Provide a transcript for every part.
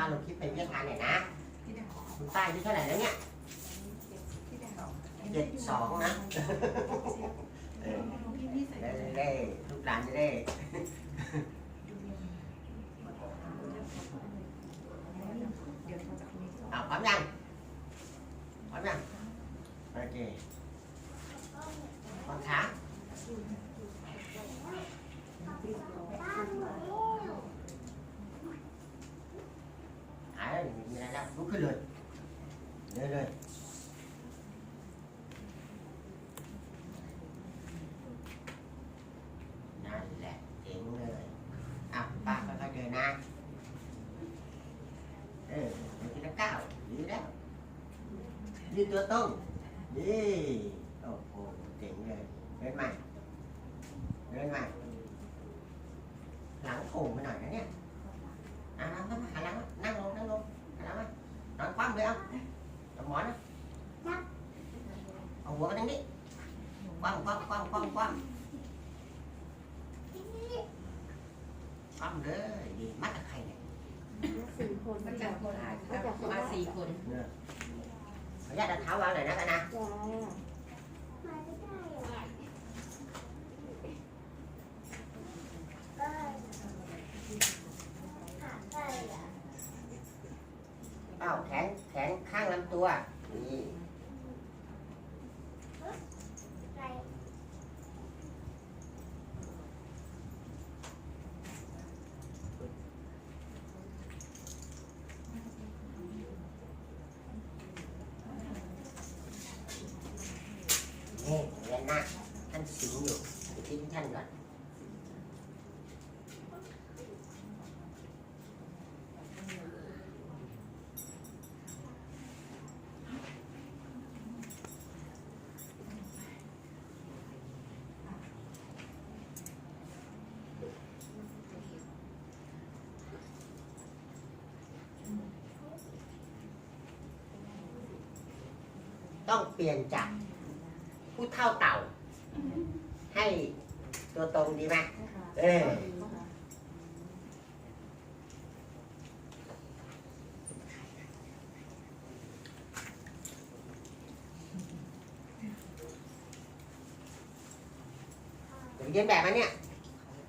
ป้าลงคลิปไปเวียดนามหน่อยนะพี่ดาวคุณป้าอายุเท่าไหร่แล้วเนี่ยพี่ดาวเจ็ดสองนะเออพี่นี่ใส่ได้ได้ลูกหลานจะได้เดี๋ยวโทรจากนี้เอาพร้อมยังพร้อมยังโอเคพร้อมขาหายแล้วไม่ มีอะไรแล้วลุกขึ้นเลยเดินเลยนั่นแหละเจ๋งเลยอะป้าค่อยๆเดินนะเออเดินทีละก้าวดีแล้วยืดตัวตรงนี่โอ้โหเจ๋งเลยเดินใหม่เดินใหม่หลังโผล่ไปหน่อยนะเนี่ยอะนั่งมาหันหลังมานั่งลงนั่งลงหันหลังมานอนคว่ำเลยเอาเอาหมอนนะเอาหัวมาทางนี้คว่ำคว่ำคว่ำคว่ำคว่ำคว่ำเลยดีมัดกับใครเนี่ยสี่คนมาจ้ะจากโคราชครับมาสี่คนเนี่ยขออนุญาตเอาเท้าวางหน่อยนะกันนะ จ้า เอ้าแขนแขนข้างลำตัว นี่ นี่เรียนหน้าท่านสิงอยู่ไปทิ้งท่านก่อน ต้องเปลี่ยนจากผู้เท่าเต่าให้ ตัวตรงดีไหมเออเดี๋ยวเรียนแบบมาเนี่ย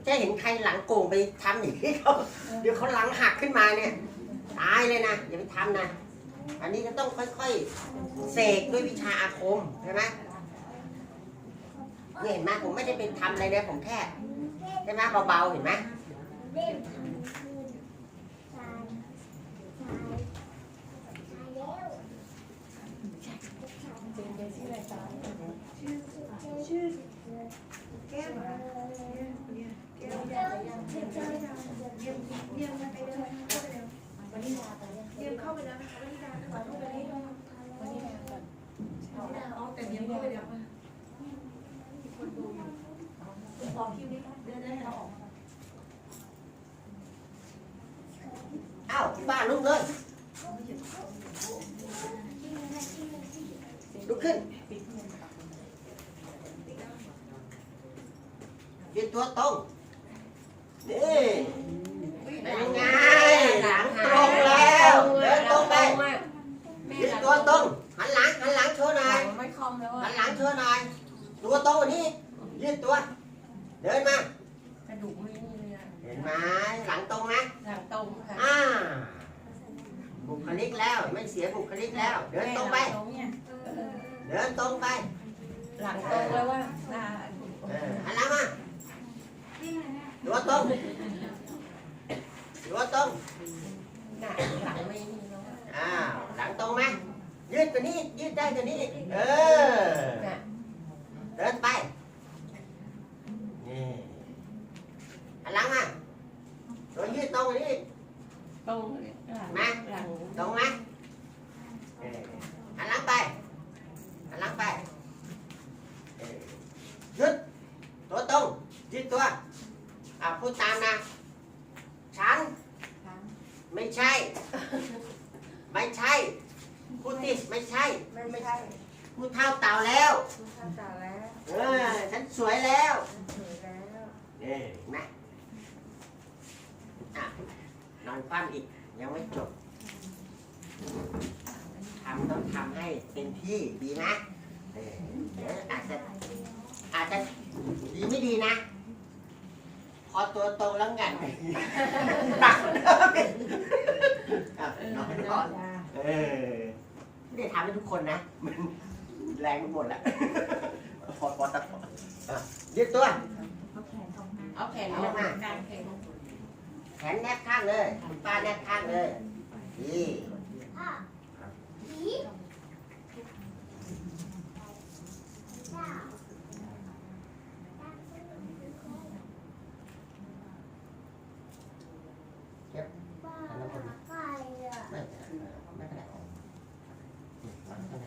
จะเห็นใครหลังโก่งไปทำอย่างนี้เขาเดี๋ยวเขาหลังหักขึ้นมาเนี่ยตายเลยนะอย่าไปทำนะ อันนี้จะต้องค่อยๆ เสกด้วยวิชาอาคมใช่ไหม เนี่ยเห็นไหมผมไม่ได้เป็นทำอะไรเลยผมแค่ใช่ไหมเบาๆเห็นไหมชื่อแก้วนะเนี่ยแก้วเยี่ยมเยี่ยมไปเลยเบ้านลุกเลยลุกขึ้นยืนตัวตรงนี่เป็นยังไงหลังตรงแล้วเดินตรงไปยืนตัวตรงหันหลังหันหลังโชว์หน่อยไม่คอมแล้วหัอะนหลังโชว์หน่อยตัวตรงกว่านี้ยืดตัวเดินมากระดูกไม่นี่เลยอะเห็นไหมหลังตรงไหมหลังตรงค่ะอ่า บุคลิกแล้ว ไม่เสียบุคลิกแล้ว เดินตรงไป เดินตรงไปหลังตรงแล้วว่าหน้าเออหันหลังมาตัวตรงตัวตรงหน้าหลังไม่นี่แล้วอ้าวหลังตรงไหมยืดตัวนี้ยืดได้ตัวนี้เออ น่ะ เดินไปนี่หันหลังมาตัวยืดตรงกว่านี้ ตรงหลังหลังตรงไหมเออหันหลังไปหันหลังไปยืดตัวตรงยืดตัวอ่าพูดตามนะฉันไม่ใช่ ไม่ใช่พูดดิไม่ใช่ไม่ใช่พูดเท่าเต่าแล้วคุณท่าตาแล้วเออฉันสวยแล้วถึงแล้วเออเห็นไหมอะ นอนคว่ำอีก ยังไม่จบทำต้องทำให้เต็มที่ดีนะเออเดี๋ยวอาจจะอาจจะดีไม่ดีนะ พอตัวโตแล้วงันหนักเลยอะนอนนอนเออไม่ได้ทำให้ทุกคนนะ มันแรงไปหมดแล้วพอพอตะอะยืดตัว เอาแขนลงกลางแขนลงแขนแนบข้างเลยคุณป้าแนบข้างเลยดีไม่ไม่เป็นไรวางข้างใน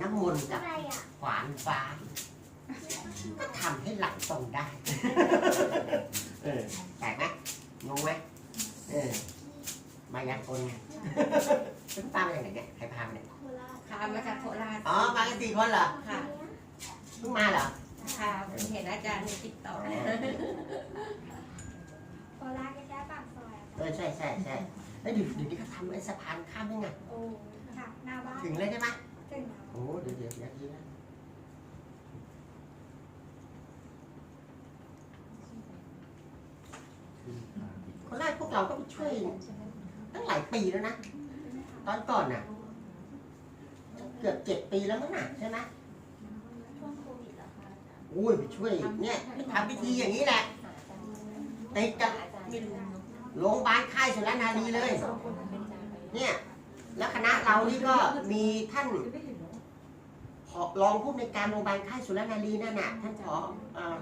น้ำมนต์กับขวานฟ้า ก็ทำให้หลังตรงได้ เออแปลกไหมงงไหมเออ มายากลไงคุณป้ามาจากไหนเนี่ย ใครพามาเนี่ยค่ะมาจากโคราชอ๋อ มากันสี่คนเหรอค่ะเพิ่งมาเหรอ ค่ะเห็นอาจารย์ในติ๊กต็อกโคราชใกล้ๆปากซอยอะเออใช่ใช่ใช่แล้วเดี๋ยวเดี๋ยวนี้เขาทำไอ้สะพานข้ามได้ไงโอ้ค่ะหน้าบ้านถึงเลยใช่ไหมถึงแล้วโอ้เดี๋ยวเดี๋ยวเดี๋ยวดีนะ คนแรกพวกเราก็ไปช่วยตั้งหลายปีแล้วนะ ตอนก่อนน่ะ เกือบเจ็ดปีแล้วมั้งน่ะใช่ไหมช่วงโควิดเหรอคะอุ้ยไปช่วยเนี่ยไปทำพิธีอย่างนี้แหละติดกับไม่รู้เนอะโรงพยาบาลค่ายสุรนารีเลย เนี่ยแล้วคณะเรานี่ก็มีท่านผอรองผู้ในวยการโรงพยาบาลค่ายสุรนารีนั่นน่ะท่านผอเอ่อ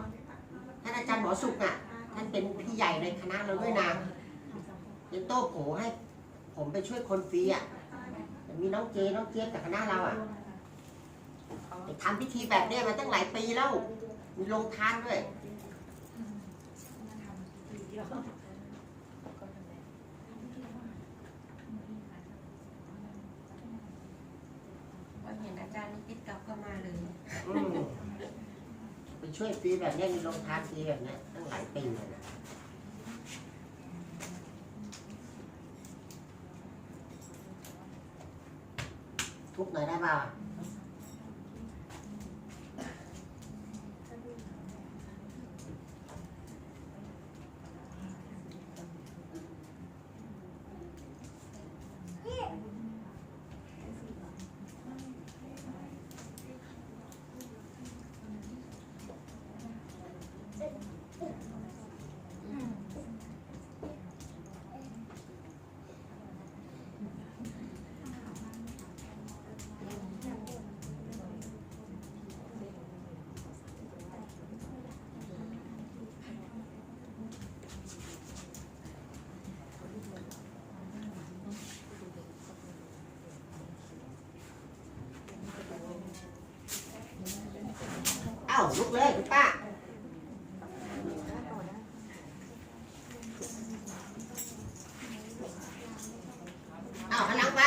ท่านอาจารย์หมอสุขน่ะ ท่านเป็นพี่ใหญ่ในคณะเราด้วยนะเป็นโต้โผให้ ผมไปช่วยคนฟรีอะมีน้องเจน้องเจี๊ยบจากคณะเราอะไปทำพิธีแบบเนี้ยมาตั้งหลายปีแล้ว มีลงทานด้วยพอเห็นอาจารย์ในติ๊กต็อกก็มาเลยอืมไปช่วยฟรีแบบเนี้ยมีลงทานฟรีแบบเนี้ยตั้ง หลายปีเลยนะทุกหน่อยได้ป่ะ ลุกเลยคุณป้าเอ้าหันหลังไป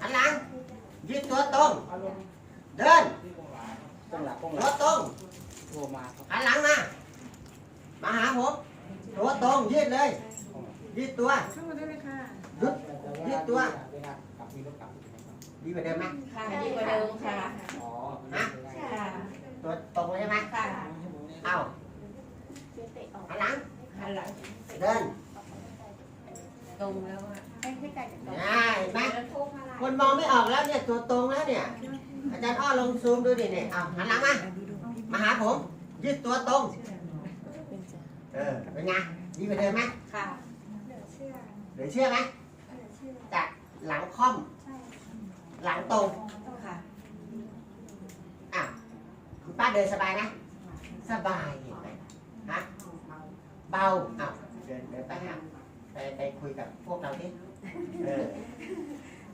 หันหลังยืดตัวตรงเดินต้องหลับต้องหตัลัวบตรงโทรมาครับหันหลังมา มาหาผมตัวตรงยืดเลย ยืดตัวเข้ามาได้เลยค่ะยุดยืดตัวเวลากลับมีรถกลับถูกไหมครับดีกว่าเดิมไหมค่ะดีกว่าเดิมค่ะอ๋อฮะค่ะ ตัวตรงเลยใช่ไหมค่ะเอ้าหันหลังหันหลังเดินตรงแล้วอะไม่ใช่ไก่จากตรงอ่าเห็นไหมแล้วโทรมาละคนมองไม่ออกแล้วเนี่ยตัวตรงแล้วเนี่ย อาจารย์อ้อลองซูมดูดิเนี่ยเอาหันหลังมามาหาผมยืดตัวตรงเออเป็นไงดีกว่าเดิมไหมค่ะเหลือเชื่อเหลือเชื่อไหมเหลือเชื่อจากหลังค่อมใช่หลังตรง ค่ะ อะคุณ ป้าเดินสบายไหมสบายเห็นไหมฮะเบาอ้าวเดินเดินไปหาไปไปคุยกับพวกเราดิเออ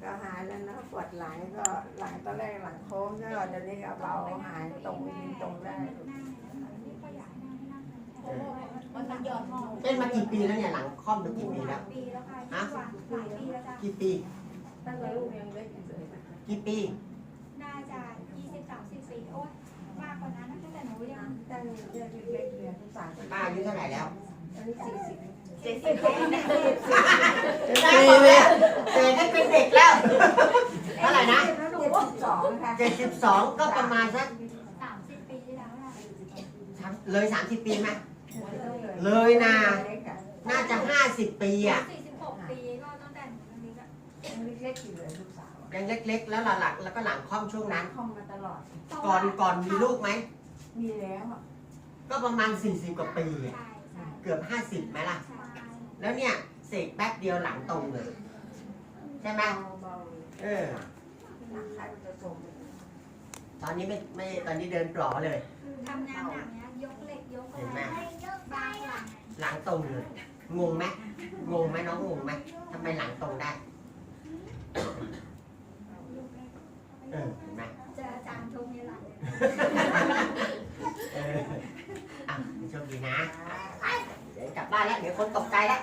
ก็หายแล้วนะปวดหลังก็หลังตอนแรกหลังโค้งก็เดี๋ยวนี้ก็เบาหายตรงยืนตรงได้นี่ก็อยากนั่งให้นั่งแทนมันต้องยอดห้องเป็นมากี่ปีแล้วเนี่ยหลังค่อมเป็นกี่ปีหแล้ลายวปีแล้วค่ะยี่สิบกว่าหลายปีแล้วจ้ะกี่ปีตั้งแต่ลูกยังเล็กอยู่เลยนะกี่ปีน่าจะยี่สิบสามสิบปีโอ้ยมา กกว่านั้นนะตั้งแต่หนูยังแต่เด็กเล็กๆเลยสามสิบป้าอายุเท่าไหร่แล้วอันนี้สี่สิบเจ็ดสิบเองนะป้าบอกแล้วเกิดได้เป็นเด็กแล้ว เท่าไหร่นะเจ็ดสิบสองค่ะ เจ็ดสิบสองก็ประมาณสักสามสิบปีที่แล้วนะสามเลยสามสิบปีไหม เลยนะเล็กอะน่าจะห้าสิบปีอะ สี่สิบหกปีก็ตั้งแต่หนูอันนี้ก็ยังเล็กๆอยู่เลยลูกสาวอะ ยังเล็ก ๆ แล้วหลังๆแล้วก็หลังคล่อมช่วงนั้น คล่อมมาตลอด ก่อนก่อนมีลูกไหม มีแล้วอะก็ประมาณ 40 กว่าปีอะใช่ใช่เกือบ 50ไหมล่ะ ใช่แล้วเนี่ยเสกแป๊บเดียวหลังตรงเลย ใช่ไหมเบาเออๆหนักใครมันจะส่งตอนนี้ไม่ไม่ตอนนี้เดินปลอเลย ทำงานหนักเนี้ยยกเหล็กยกอะเห็นไหมไรบางหลังหลังตรงเลย งงไหมงงไหมน้องงงไหมทำไมหลังตรงได้ เออเห็นไหม เจออาจารย์ชมในหลังเลย เอออะโชคดีนะ เดี๋ยวกลับบ้านแล้ว เดี๋ยวคนตกใจแล้ว